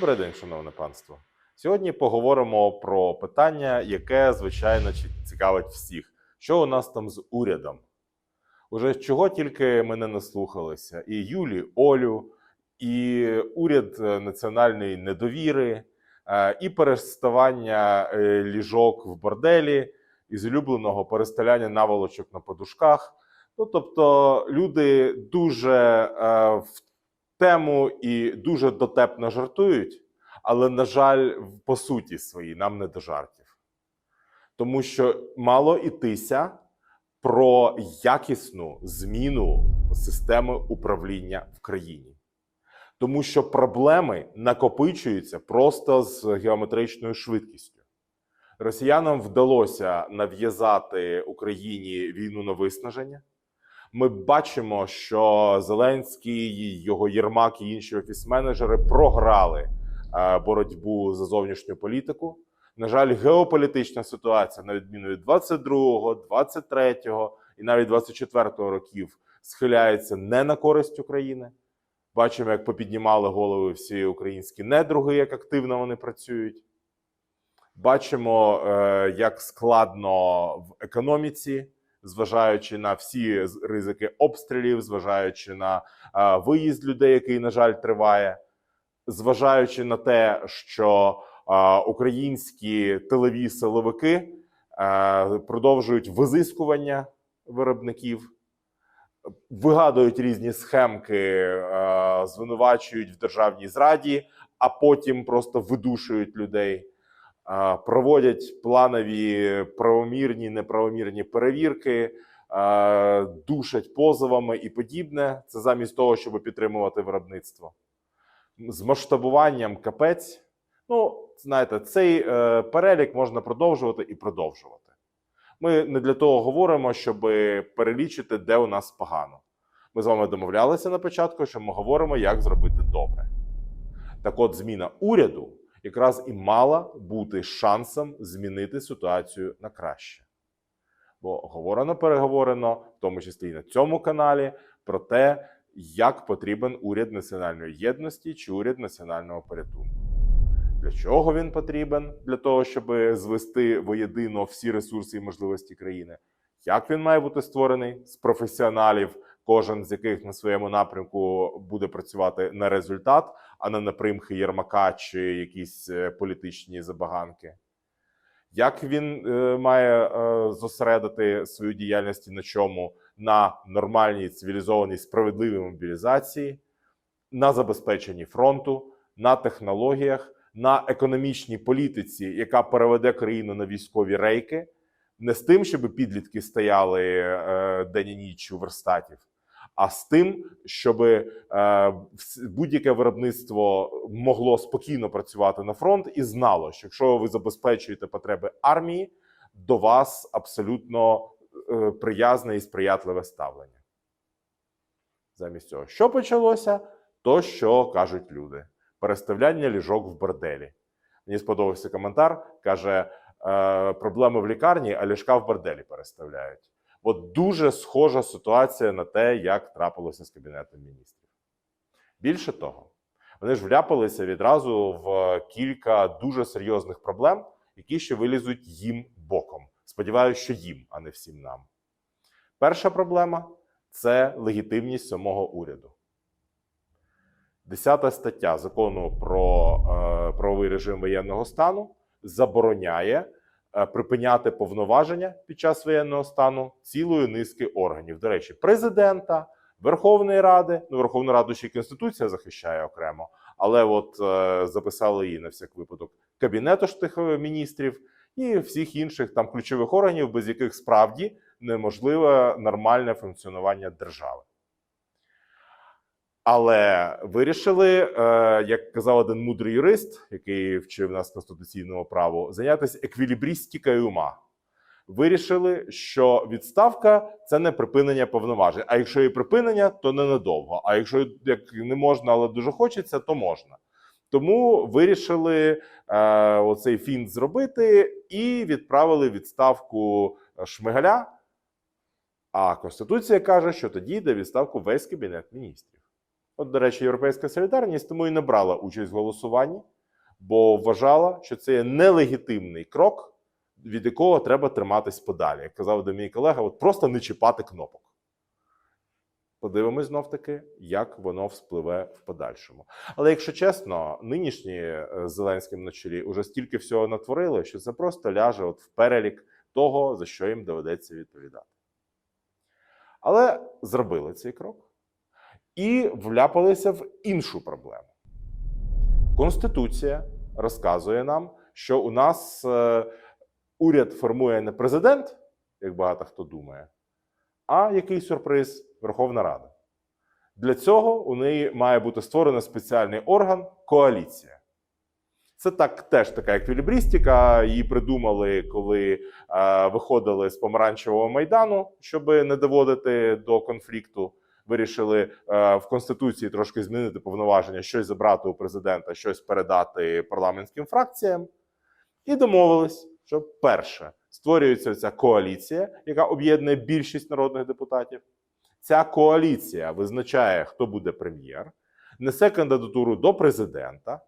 Добрий день, шановне панство. Сьогодні поговоримо про питання, яке, звичайно, цікавить всіх. Що у нас там з урядом? Уже чого тільки ми не наслухалися: і Юлі, Олю, і уряд е, національної недовіри, е, і переставання е, ліжок в борделі, із улюбленого перестеляння наволочок на подушках. Ну, тобто, люди дуже в тему і дуже дотепно жартують, але, на жаль, по суті своїй нам не до жартів. Тому що мало ітися про якісну зміну системи управління в країні. Тому що проблеми накопичуються просто з геометричною швидкістю. Росіянам вдалося нав'язати Україні війну на виснаження. Ми бачимо, що Зеленський, його Єрмак і інші офіс-менеджери програли е, боротьбу за зовнішню політику. На жаль, геополітична ситуація, на відміну від 22-го, 23-го і навіть 24-го років, схиляється не на користь України. Бачимо, як попіднімали голови всі українські недруги, як активно вони працюють. Бачимо, е, як складно в економіці, зважаючи на всі ризики обстрілів, зважаючи на виїзд людей, який, на жаль, триває, зважаючи на те, що українські тилові силовики продовжують визискування виробників, вигадують різні схемки, звинувачують в державній зраді, а потім просто видушують людей. Проводять планові правомірні, неправомірні перевірки, душать позовами і подібне. Це замість того, щоб підтримувати виробництво. З масштабуванням капець. Ну, знаєте, цей е, перелік можна продовжувати і продовжувати. Ми не для того говоримо, щоб перелічити, де у нас погано. Ми з вами домовлялися на початку, що ми говоримо, як зробити добре. Так от, зміна уряду якраз і мала бути шансом змінити ситуацію на краще. Бо говорено, переговорено, в тому числі і на цьому каналі, про те, як потрібен уряд національної єдності чи уряд національного порятунку. Для чого він потрібен? Для того, щоб звести воєдино всі ресурси і можливості країни. Як він має бути створений з професіоналів, кожен з яких на своєму напрямку буде працювати на результат, а не на примхи Єрмака чи якісь е, політичні забаганки. Як він е, має е, зосередити свою діяльність на чому? На нормальній, цивілізованій, справедливій мобілізації, на забезпеченні фронту, на технологіях, на економічній політиці, яка переведе країну на військові рейки, не з тим, щоб підлітки стояли е, день і ніч у верстатів, а з тим, щоб е, будь-яке виробництво могло спокійно працювати на фронт і знало, що якщо ви забезпечуєте потреби армії, до вас абсолютно е, приязне і сприятливе ставлення. Замість цього, що почалося, то що кажуть люди: переставляння ліжок в борделі. Мені сподобався коментар. каже: е, проблеми в лікарні, а ліжка в борделі переставляють. От дуже схожа ситуація на те, як трапилося з кабінетом міністрів. Більше того, вони ж вляпалися відразу в кілька дуже серйозних проблем, які ще вилізуть їм боком. Сподіваюся, що їм, а не всім нам. Перша проблема це легітимність самого уряду. Десята стаття закону про е, правовий режим воєнного стану забороняє припиняти повноваження під час воєнного стану цілої низки органів. До речі, президента, Верховної Ради. Ну, Верховну Раду ще й Конституція захищає окремо, але от е, записали її на всяк випадок кабінету ж тих е, міністрів і всіх інших там ключових органів, без яких справді неможливе нормальне функціонування держави. Але вирішили, е, як казав один мудрий юрист, який вчив нас конституційному праву, зайнятися еквілібрістикою ума. Вирішили, що відставка це не припинення повноважень. А якщо і припинення, то ненадовго. А якщо як не можна, але дуже хочеться, то можна. Тому вирішили е, оцей фінт зробити і відправили відставку Шмигаля. А Конституція каже, що тоді йде відставку весь кабінет міністрів. От, до речі, Європейська солідарність тому і не брала участь в голосуванні, бо вважала, що це є нелегітимний крок, від якого треба триматись подалі. Як казав до мій колега, от просто не чіпати кнопок. Подивимось знов таки, як воно вспливе в подальшому. Але якщо чесно, нинішні е, Зеленським на чолі уже стільки всього натворили, що це просто ляже от в перелік того, за що їм доведеться відповідати. Але зробили цей крок і вляпалися в іншу проблему. Конституція розказує нам, що у нас е, уряд формує не президент, як багато хто думає, а який сюрприз Верховна Рада. Для цього у неї має бути створений спеціальний орган коаліція. Це так теж така еквілібрістика. Її придумали, коли е, виходили з помаранчевого майдану, щоб не доводити до конфлікту. Вирішили е, в конституції трошки змінити повноваження, щось забрати у президента, щось передати парламентським фракціям, і домовились, що перше створюється ця коаліція, яка об'єднує більшість народних депутатів. Ця коаліція визначає, хто буде прем'єр, несе кандидатуру до президента.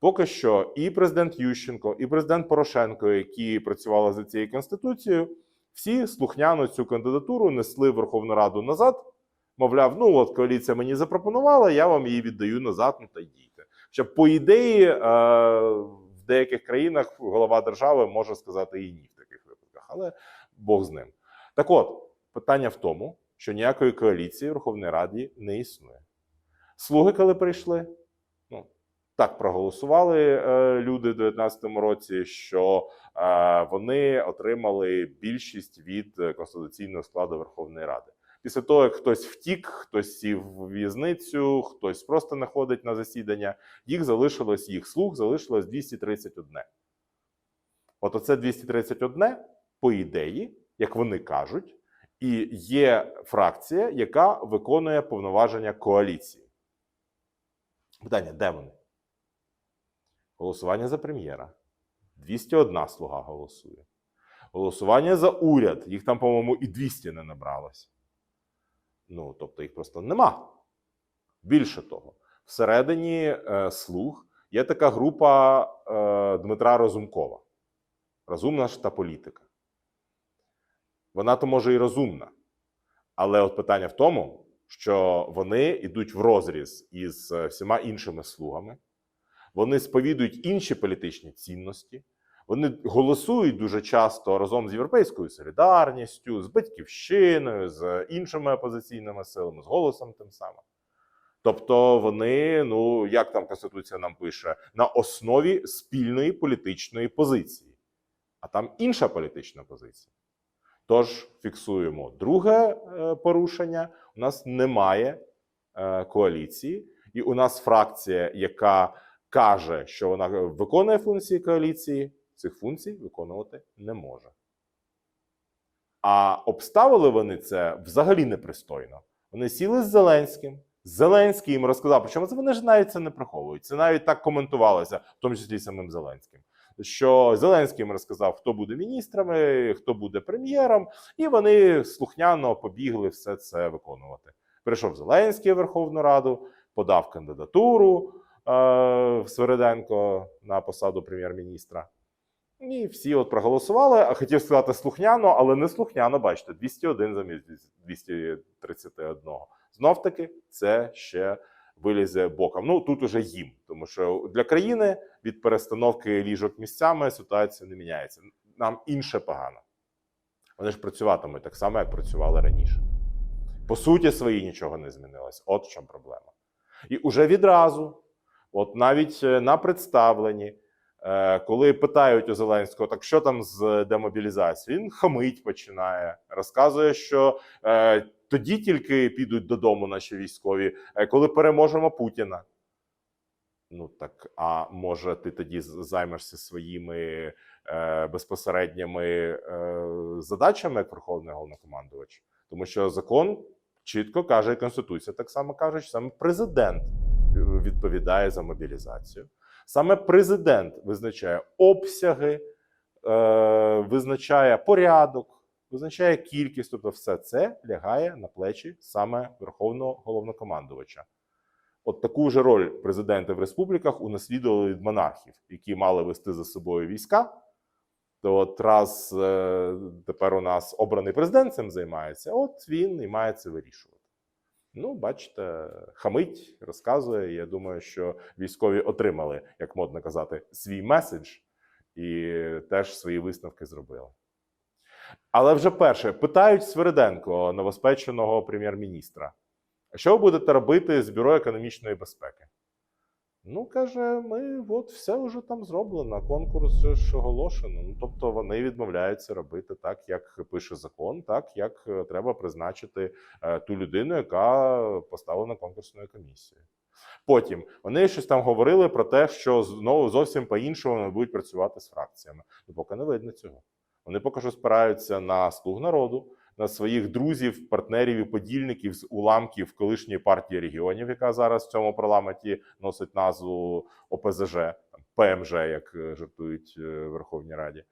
Поки що і президент Ющенко, і президент Порошенко, які працювали за цією конституцією, всі слухняно цю кандидатуру несли в Верховну Раду назад. Мовляв, ну от коаліція мені запропонувала, я вам її віддаю назад, ну та йдіть. Щоб по ідеї е, в деяких країнах голова держави може сказати і ні в таких випадках, але Бог з ним. Так от, питання в тому, що ніякої коаліції в Верховній Раді не існує. Слуги, коли прийшли, ну так проголосували е, люди в 2019 році, що е, вони отримали більшість від е, конституційного складу Верховної Ради. Після того, як хтось втік, хтось сів в в'язницю, хтось просто не ходить на засідання, їх залишилось, їх слуг залишилось 231. От оце 231, по ідеї, як вони кажуть, і є фракція, яка виконує повноваження коаліції. Питання: де вони? Голосування за прем'єра. 201 слуга голосує. Голосування за уряд. Їх там, по-моєму, і 200 не набралось. Ну, тобто їх просто нема. Більше того, всередині е, слуг є така група е, Дмитра Розумкова. Розумна ж та політика. Вона то може і розумна. Але от питання в тому, що вони йдуть в розріз із е, всіма іншими слугами, вони сповідують інші політичні цінності, вони голосують дуже часто разом з Європейською солідарністю, з батьківщиною, з іншими опозиційними силами, з голосом тим самим. Тобто вони, ну як там Конституція нам пише, на основі спільної політичної позиції, а там інша політична позиція. Тож фіксуємо друге е, порушення: у нас немає е, коаліції, і у нас фракція, яка каже, що вона виконує функції коаліції, цих функцій виконувати не може. А обставили вони це взагалі непристойно. Вони сіли з Зеленським. Зеленський їм розказав, причому вони ж навіть це не приховують. Це навіть так коментувалося, в тому числі самим Зеленським. Що Зеленський їм розказав, хто буде міністрами, хто буде прем'єром, і вони слухняно побігли все це виконувати. Прийшов Зеленський в Верховну Раду, подав кандидатуру е, Свериденко на посаду прем'єр-міністра. І всі от проголосували. А хотів сказати слухняно, але не слухняно, бачите, 201 замість 231. Знов таки, це ще вилізе боком. Ну тут уже їм, тому що для країни від перестановки ліжок місцями ситуація не міняється. Нам інше погано. Вони ж працюватимуть так само, як працювали раніше. По суті, свої нічого не змінилось. От в чому проблема. І уже відразу, от навіть е, на представленні. Е, коли питають у Зеленського, так що там з демобілізацією, він хамить починає, розказує, що е, тоді тільки підуть додому наші військові, е, коли переможемо Путіна. Ну так, а може, ти тоді займешся своїми е, безпосередніми е, задачами як Верховний головнокомандувач? Тому що закон чітко каже, і Конституція так само каже, що саме президент відповідає за мобілізацію. Саме президент визначає обсяги, е, визначає порядок, визначає кількість. Тобто, все це лягає на плечі саме Верховного головнокомандувача. От таку ж роль президенти в республіках унаслідували від монархів, які мали вести за собою війська. То от раз е, тепер у нас обраний президент цим займається, от він і має це вирішувати. Ну, бачите, хамить, розказує. Я думаю, що військові отримали, як модно казати, свій меседж і теж свої висновки зробили. Але вже перше питають Свериденко, новоспеченого прем'єр-міністра. Що ви будете робити з бюро економічної безпеки? Ну, каже, ми от все вже там зроблено, конкурс ж оголошено. Ну, тобто вони відмовляються робити так, як пише закон, так як е, треба призначити е, ту людину, яка поставлена конкурсною комісією. Потім вони щось там говорили про те, що знову зовсім по-іншому вони будуть працювати з фракціями. Ну, поки не видно цього. Вони поки що спираються на слуг народу, на своїх друзів, партнерів і подільників з уламків колишньої партії регіонів, яка зараз в цьому парламенті носить назву ОПЗЖ, ПМЖ, як е, жартують е, в Верховній Раді.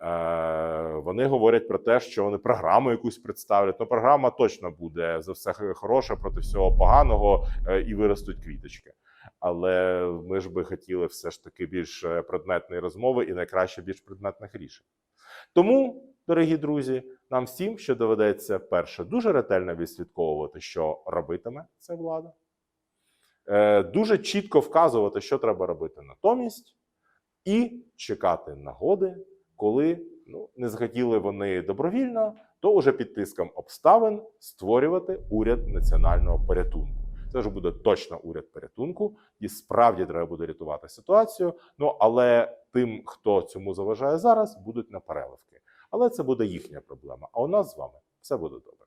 Е, Вони говорять про те, що вони програму якусь представлять. Ну, програма точно буде за все хороше проти всього поганого і виростуть квіточки. Але ми ж би хотіли все ж таки більш предметної розмови і найкраще більш предметних рішень. Тому, дорогі друзі, нам всім ще доведеться перше дуже ретельно відслідковувати, що робитиме ця влада, Е, дуже чітко вказувати, що треба робити натомість, і чекати нагоди, коли ну, не захотіли вони добровільно, то уже під тиском обставин створювати уряд національного порятунку. Це ж буде точно уряд порятунку, і справді треба буде рятувати ситуацію. Ну але тим, хто цьому заважає зараз, будуть на переливки. Але це буде їхня проблема. А у нас з вами все буде добре.